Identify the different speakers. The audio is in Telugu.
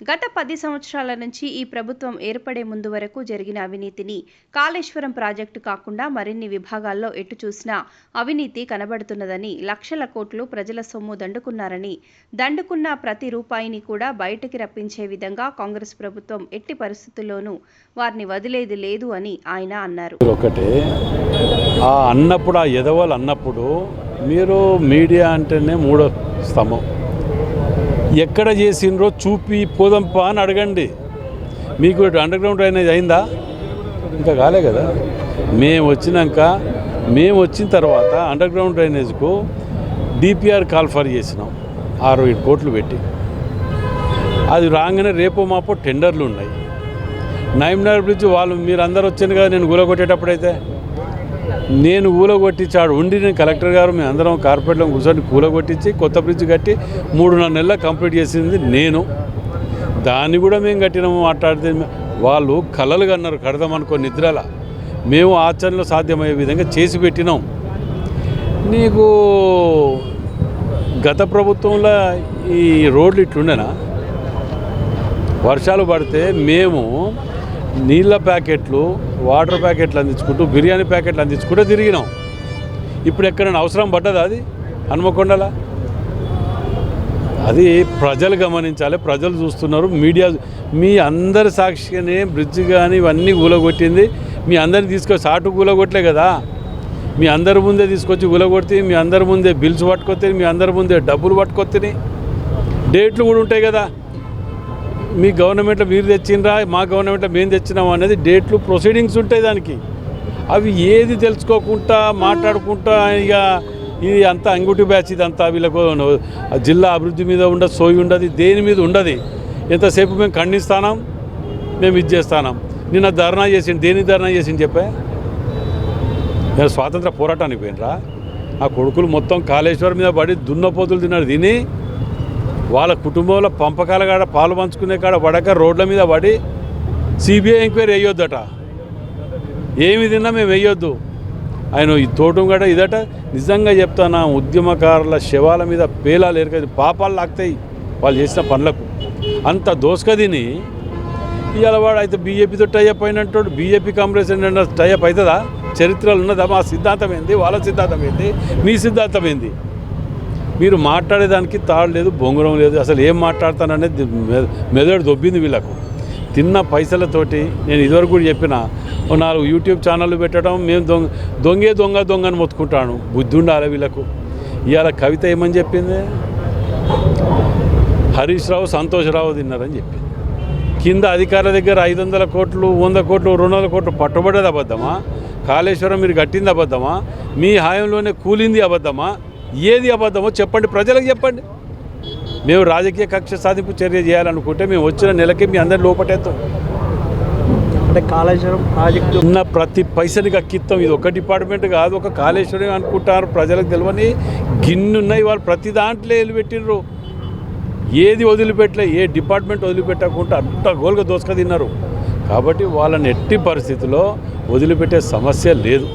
Speaker 1: గత పది సంవత్సరాల నుంచి ఈ ప్రభుత్వం ఏర్పడే ముందు వరకు జరిగిన అవినీతిని కాళేశ్వరం ప్రాజెక్టు కాకుండా మరిన్ని విభాగాల్లో ఎటు చూసినా అవినీతి కనబడుతున్నదని లక్షల కోట్లు ప్రజల సొమ్ము దండుకున్నారని దండుకున్న ప్రతి రూపాయిని కూడా బయటకి రప్పించే విధంగా కాంగ్రెస్ ప్రభుత్వం ఎట్టి పరిస్థితుల్లోనూ వారిని వదిలేది లేదు అని ఆయన అన్నారు.
Speaker 2: ఒకటే ఆ అన్నప్పుడు ఆ ఎదవలు అన్నప్పుడు మీరు మీడియా అంటేనే మూడో స్తంభం. ఎక్కడ చేసిండ్రో చూపి పోదంపా అని అడగండి. మీకు అండర్గ్రౌండ్ డ్రైనేజ్ అయిందా? ఇంకా కాలే కదా. మేము వచ్చినాక మేము వచ్చిన తర్వాత అండర్గ్రౌండ్ డ్రైనేజ్కు డిపిఆర్ కాల్ఫర్ చేసినాం. ఆరు ఏడు కోట్లు పెట్టి. అది రాగానే రేపో మాపో టెండర్లు ఉన్నాయి. నైమ్నార్ బ్రిడ్జ్ వాళ్ళు మీరు అందరు వచ్చింది కదా నేను కూలగొట్టేటప్పుడైతే నేను ఊలగొట్టించాడు. ఉండి నేను కలెక్టర్ గారు మేము అందరం కార్పొరేట్లో కూర్చొని కూలగొట్టించి కొత్త బ్రిడ్జ్ కట్టి మూడున్నర నెలల కంప్లీట్ చేసింది నేను. దాన్ని కూడా మేము కట్టినాము మాట్లాడితే వాళ్ళు కలలు కన్నారు కడదామనుకో నిద్రల. మేము ఆచరణలో సాధ్యమయ్యే విధంగా చేసి పెట్టినాం. నీకు గత ప్రభుత్వంలో ఈ రోడ్లు ఇట్లుండేనా? వర్షాలు పడితే మేము నీళ్ళ ప్యాకెట్లు వాటర్ ప్యాకెట్లు అందించుకుంటూ బిర్యానీ ప్యాకెట్లు అందించుకుంటూ తిరిగినాం. ఇప్పుడు ఎక్కడైనా అవసరం పడ్డదా అది? హనుమకొండలా? అది ప్రజలు గమనించాలి ప్రజలు చూస్తున్నారు మీడియా మీ అందరి సాక్షిగానే బ్రిడ్జ్ కానీ ఇవన్నీ గూలగొట్టింది మీ అందరిని తీసుకొచ్చి సాటు గూలగొట్టలే కదా. మీ అందరి ముందే తీసుకొచ్చి కూలగొడితే మీ అందరి ముందే బిల్స్ పట్టుకొస్తే మీ అందరి ముందే డబ్బులు పట్టుకొస్తే డేట్లు కూడా ఉంటాయి కదా. మీ గవర్నమెంట్లో మీరు తెచ్చిండ్రా మా గవర్నమెంట్లో మేము తెచ్చినాం అనేది డేట్లు ప్రొసీడింగ్స్ ఉంటాయి దానికి. అవి ఏది తెలుసుకోకుండా మాట్లాడుకుంటా ఇక ఇది అంతా అంగుటి బ్యాచ్ ఇదంతా వీళ్ళకు జిల్లా అభివృద్ధి మీద ఉండదు సోయి ఉండదు దేని మీద ఉండదు. ఎంతసేపు మేము ఖండిస్తాం మేము ఇది చేస్తాం నిన్న ధర్నా చేసిండు దేని ధర్నా చేసిండు చెప్పే? నేను స్వాతంత్ర పోరాటానికి పోయినరా? ఆ కొడుకులు మొత్తం కాళేశ్వరం మీద పడి దున్నపోతులు తిన్నారు తిని వాళ్ళ కుటుంబంలో పంపకాల కాడ పాలు పంచుకునే కాడ పడక రోడ్ల మీద పడి సిబిఐ ఎంక్వైరీ వేయొద్దట. ఏమి తిన్నా మేము వేయొద్దు. ఆయన ఈ తోటం గడ ఇదట. నిజంగా చెప్తానా ఉద్యమకారుల శవాల మీద పేలాలు ఎరగదు పాపాలు లాగుతాయి వాళ్ళు చేసిన పనులకు. అంత దోసుకదిని ఇవాళ వాడు అయితే బీజేపీతో టైఅప్ అయినట్టు బీజేపీ కాంగ్రెస్ టైఅప్ అవుతుందా? చరిత్రలు ఉన్నదా? మా సిద్ధాంతం ఏంది? వాళ్ళ సిద్ధాంతం ఏంది? మీ సిద్ధాంతం ఏంది? మీరు మాట్లాడేదానికి తాడు లేదు బొంగురం లేదు అసలు ఏం మాట్లాడతాననేది మెదడు దొబ్బింది వీళ్ళకు. తిన్న పైసలతోటి నేను ఇదివరకు కూడా చెప్పిన ఓ నాలుగు యూట్యూబ్ ఛానళ్ళు పెట్టడం మేము దొంగ దొంగే దొంగ దొంగ అని మొత్తుకుంటాను బుద్ధి ఉండాలి వీళ్ళకు. ఇవాళ కవిత ఏమని చెప్పింది? హరీష్ రావు సంతోష్ రావు తిన్నారని చెప్పింది. కింద అధికారుల దగ్గర ఐదు వందల కోట్లు వంద కోట్లు రెండు వందల కోట్లు పట్టుబడేది అబద్ధమా? కాళేశ్వరం మీరు కట్టింది అబద్ధమా? మీ హాయంలోనే కూలింది అబద్ధమా? ఏది అబద్ధమో చెప్పండి ప్రజలకు చెప్పండి. మేము రాజకీయ కక్ష సాధింపు చర్య చేయాలనుకుంటే మేము వచ్చిన నెలకి మీ అందరి లోపటేస్తాం
Speaker 3: అంటే కాళేశ్వరం ప్రాజెక్టు
Speaker 2: ఉన్న ప్రతి పైసని కక్కిస్తాం ఇది ఒక డిపార్ట్మెంట్ కాదు ఒక కాళేశ్వరం అనుకుంటారు ప్రజలకు తెలియని గిన్నున్నాయి వాళ్ళు ప్రతి దాంట్లో వెళ్ళి పెట్టినరు ఏది వదిలిపెట్టలే ఏ డిపార్ట్మెంట్ వదిలిపెట్టకుండా అంత గోల్గా దోసుక తిన్నారు. కాబట్టి వాళ్ళని ఎట్టి పరిస్థితిలో వదిలిపెట్టే సమస్య లేదు.